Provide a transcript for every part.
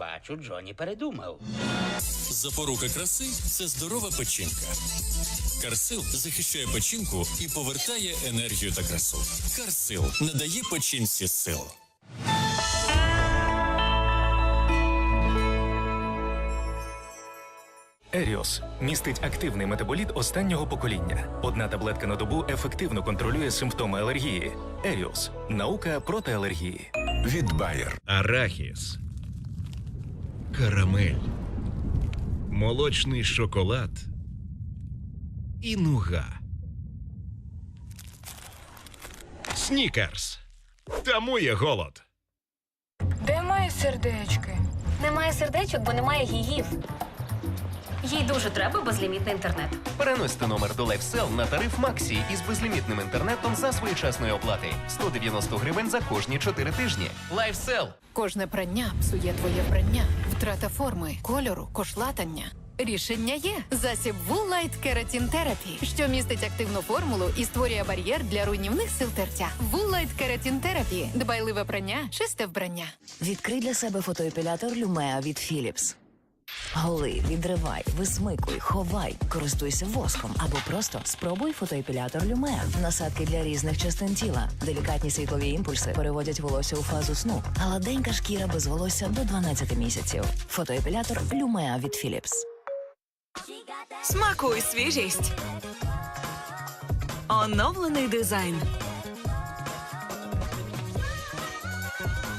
Бачу, Джоні передумав. Запорука краси це здорова печінка. Карсил захищає печінку і повертає енергію та красу. Карсил надає печінці сил. Еріос містить активний метаболіт останнього покоління. Одна таблетка на добу ефективно контролює симптоми алергії. Еріос наука проти алергії. від Bayer. арахіс, карамель, молочний шоколад і нуга. Снікерс. Тамує голод. Де мої сердечки? Немає сердечок, бо немає гігів. Їй дуже треба безлімітний інтернет. Переносьте номер до LifeSell на тариф Максі із безлімітним інтернетом за своєчасної оплати. 190 гривень за кожні 4 тижні. LifeSell. Кожне прання псує твоє вбрання. Втрата форми, кольору, кошлатання. Рішення є засіб Wool Light Keratin Therapy, що містить активну формулу і створює бар'єр для руйнівних сил тертя. Wool Light Keratin Therapy – дбайливе прання, чисте вбрання. Відкрий для себе фотоепілятор Lumea від Philips. Голи, відривай, висмикуй, ховай, користуйся воском або просто спробуй фотоепілятор Lumea. Насадки для різних частин тіла. Делікатні світлові імпульси переводять волосся у фазу сну. Гладенька шкіра без волосся до 12 місяців. Фотоепілятор Lumea від Philips. Смакуй свіжість. Оновлений дизайн.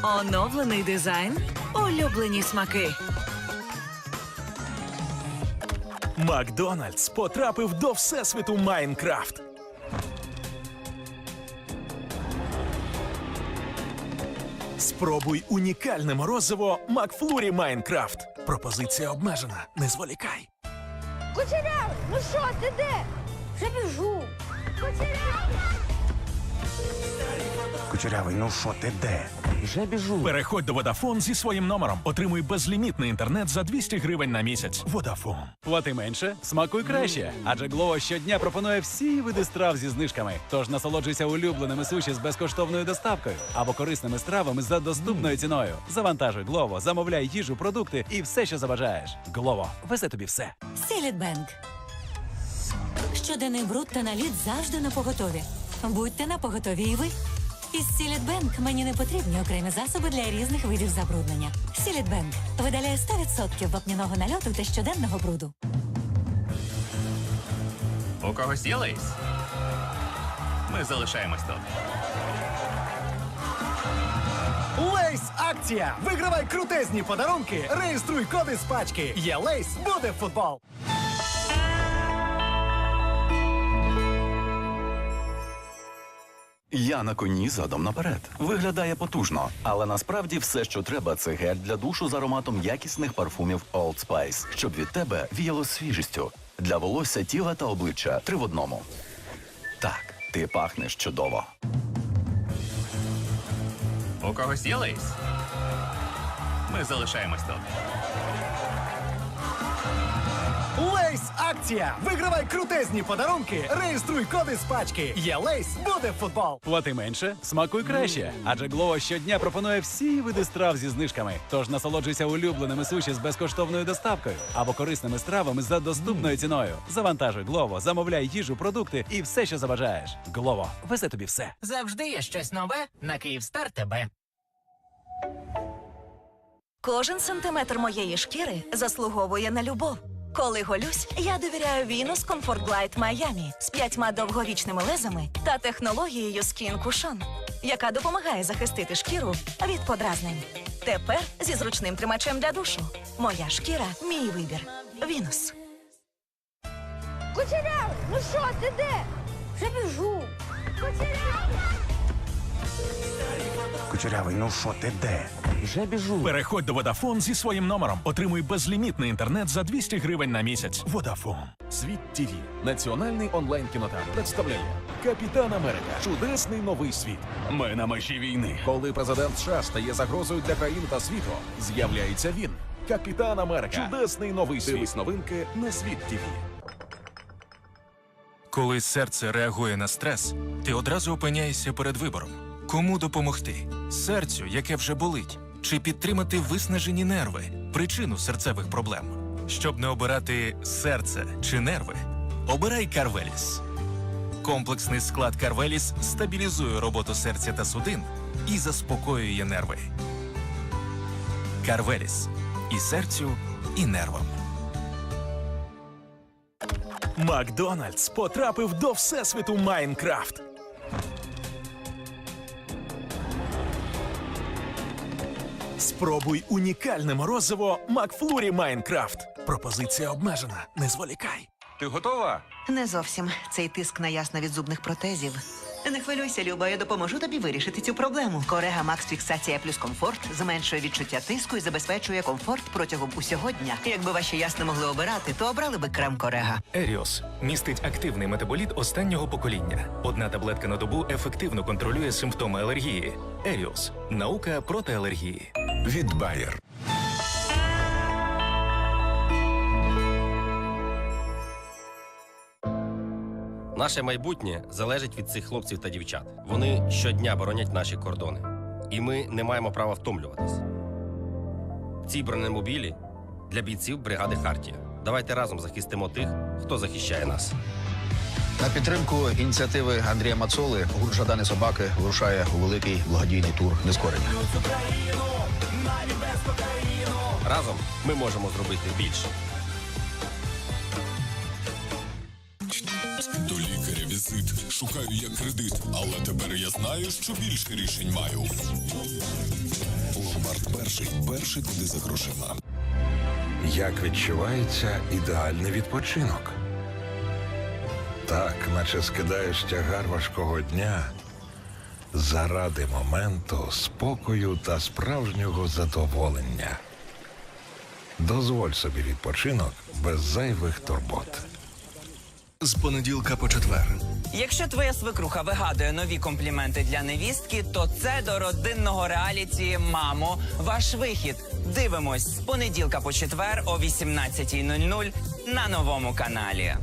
Оновлений дизайн. Улюблені смаки. Макдональдс потрапив до всесвіту Майнкрафт. Спробуй унікальне морозиво Макфлурі Майнкрафт. Пропозиція обмежена. Не зволікай. Кучеряв, ну що, ти де? Вже біжу. Кучерявий, ну що ти де? Вже біжу. Переходь до Vodafone зі своїм номером. Отримуй безлімітний інтернет за 200 гривень на місяць. Vodafone. Плати менше, смакуй краще. Адже Глово щодня пропонує всі види страв зі знижками. Тож насолоджуйся улюбленими суші з безкоштовною доставкою або корисними стравами за доступною ціною. Завантажуй Глово, замовляй їжу, продукти і все, що забажаєш. Глово везе тобі все. Сілітбенк. Щоденний бруд та наліт завжди на поготові. Будьте на поготові і ви. Із Сілітбенк мені не потрібні окремі засоби для різних видів забруднення. Сілітбенк видаляє 100% вапняного нальоту та щоденного бруду. У когось є лейс? Ми залишаємось тут. Лейс акція! Вигравай крутезні подарунки, реєструй коди з пачки. Є лейс, буде футбол. Я на коні задом наперед. Виглядає потужно, але насправді все, що треба, це гель для душу з ароматом якісних парфумів Old Spice, щоб від тебе віяло свіжістю. Для волосся, тіла та обличчя три в одному. Так, ти пахнеш чудово. У когось є лейс? Ми залишаємось тут. Лейс акція! Вигравай крутезні подарунки, реєструй коди з пачки. Є лейс, буде футбол. Плати менше, смакуй краще. Адже Глово щодня пропонує всі види страв зі знижками. Тож насолоджуйся улюбленими суші з безкоштовною доставкою або корисними стравами за доступною ціною. Завантажуй Глово, замовляй їжу, продукти і все, що забажаєш. Глово везе тобі все. Завжди є щось нове на Київстар тебе. Кожен сантиметр моєї шкіри заслуговує на любов. Коли голюсь, я довіряю Venus Comfort Glide Miami з п'ятьма довговічними лезами та технологією Skin Cushion, яка допомагає захистити шкіру від подразнень. Тепер зі зручним тримачем для душу. Моя шкіра мій вибір. Venus. Кучеряв, ну що, ти де? Вже біжу. Кучерявий, ну що ти де? Вже біжу. Переходь до Vodafone зі своїм номером. Отримуй безлімітний інтернет за 200 гривень на місяць. Vodafone. Світ ТВ. Національний онлайн кінотеатр представляє Капітан Америка. Чудесний новий світ. Ми на межі війни. Коли президент США стає загрозою для країн та світу, з'являється він. Капітан Америка. Чудесний новий світ. Дивись новинки на світ ТВ. Коли серце реагує на стрес, ти одразу опиняєшся перед вибором. Кому допомогти? Серцю, яке вже болить, чи підтримати виснажені нерви, причину серцевих проблем. Щоб не обирати серце чи нерви, обирай Карвеліс. Комплексний склад Карвеліс стабілізує роботу серця та судин і заспокоює нерви. Карвеліс і серцю, і нервам. Макдональдс потрапив до всесвіту Майнкрафт. Спробуй унікальне морозиво Макфлурі Майнкрафт. Пропозиція обмежена. Не зволікай. Ти готова? Не зовсім. Цей тиск на ясно від зубних протезів. Не хвилюйся, Люба, я допоможу тобі вирішити цю проблему. Корега Макс Фіксація плюс комфорт зменшує відчуття тиску і забезпечує комфорт протягом усього дня. Якби ваші ясно могли обирати, то обрали би крем Корега. Еріос містить активний метаболіт останнього покоління. Одна таблетка на добу ефективно контролює симптоми алергії. Еріос наука проти алергії. Від Bayer. Наше майбутнє залежить від цих хлопців та дівчат. Вони щодня боронять наші кордони. І ми не маємо права втомлюватись. Ці бронемобілі для бійців бригади Хартія. Давайте разом захистимо тих, хто захищає нас. На підтримку ініціативи Андрія Мацоли гурт Жадани собаки вирушає у великий благодійний тур нескорення. Разом ми можемо зробити більше. До лікаря візит. Шукаю я кредит, але тепер я знаю, що більше рішень маю. Ломбард перший. Перший куди за грошима. Як відчувається ідеальний відпочинок? Так, наче скидаєш тягар важкого дня заради моменту спокою та справжнього задоволення. Дозволь собі відпочинок без зайвих турбот. З понеділка по четвер. Якщо твоя свекруха вигадує нові компліменти для невістки, то це до родинного реаліті Мамо, ваш вихід. Дивимось з понеділка по четвер о 18.00 на новому каналі.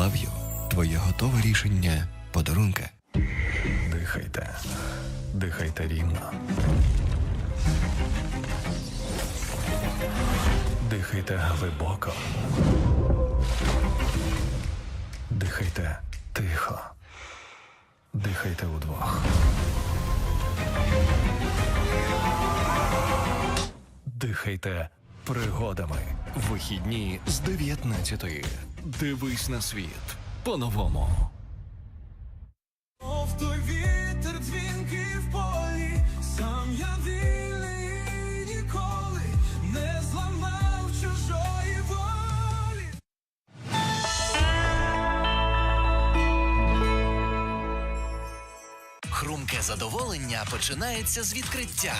Love you. Твоє готове рішення подарунка. Дихайте. Дихайте рівно. Дихайте глибоко. Дихайте тихо. Дихайте удвох. Дихайте пригодами. Вихідні з 19-ї. Дивись на світ по-новому. Той вітер дзвінкий в полі, сам я вільний ніколи не зламав чужої волі. Хрумке задоволення починається з відкриття.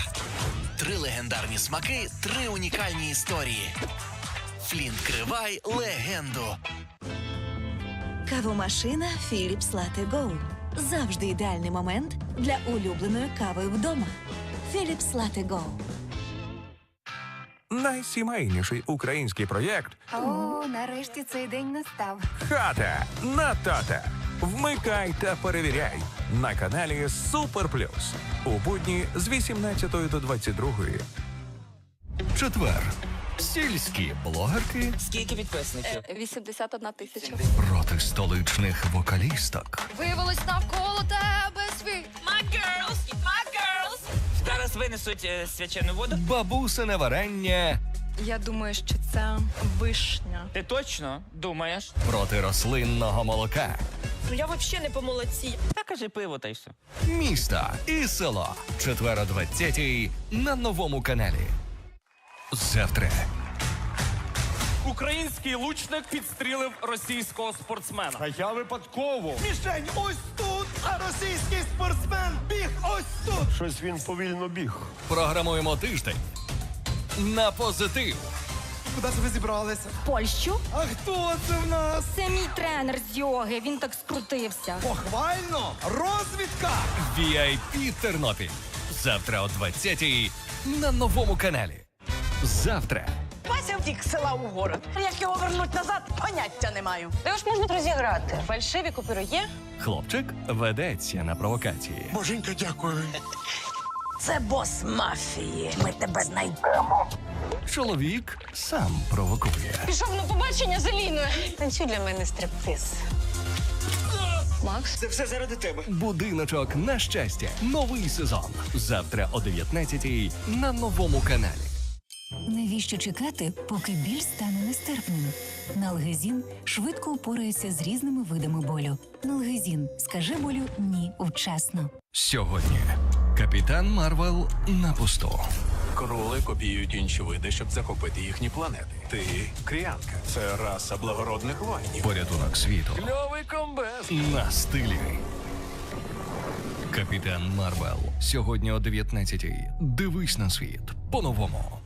Три легендарні смаки, три унікальні історії. Флінт Кривай легенду. Кавомашина Philips Latte Go. Завжди ідеальний момент для улюбленої кави вдома. Philips Latte Go. Найсімейніший український проєкт О, нарешті цей день настав. Хата на тата. Вмикай та перевіряй на каналі Супер Плюс. У будні з 18 до 22. Четвер. Сільські блогерки Скільки підписників? 81 тисяча. проти столичних вокалісток. Виявилось навколо тебе світ. My girls, my girls. Зараз винесуть е, свячену воду. Бабусине варення Я думаю, що це вишня. Ти точно думаєш? проти рослинного молока. Ну Я взагалі не по молодці. Та кажи пиво та й все. Місто і село. Четвер о 20 на новому каналі. Завтра. Український лучник підстрілив російського спортсмена. А я випадково. Мішень ось тут, а російський спортсмен біг ось тут. Щось він повільно біг. Програмуємо тиждень на позитив. Куди це ви зібралися? Польщу? А хто це в нас? Це мій тренер з йоги. Він так скрутився. Похвально! Розвідка! VIP Тернопіль. Завтра о 20 на новому каналі. Завтра Вася втік з села у город. Як його вернуть назад, поняття не маю. Де ж можна розіграти? Фальшиві купюри є? Хлопчик ведеться на провокації. Боженька, дякую. Це бос мафії. Ми тебе знайдемо. Чоловік сам провокує. Пішов на побачення з Аліною. Танцюй для мене стриптиз. Макс? Це все заради тебе. Будиночок на щастя. Новий сезон. Завтра о 19-й на новому каналі. Навіщо чекати, поки біль стане нестерпним? Налгезін швидко упорається з різними видами болю. Налгезін скаже болю ні вчасно. Сьогодні капітан Марвел на посту. Кроли копіюють інші види, щоб захопити їхні планети. Ти кріанка. Це раса благородних воїнів. Порятунок світу Кльовий комбез. на стилі. Капітан Марвел. Сьогодні о 19-й. Дивись на світ по-новому.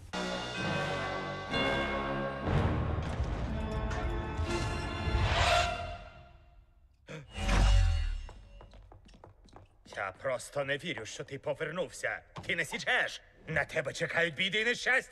Просто не вірю, що ти повернувся. Ти не січеш. На тебе чекають біди і нещастя.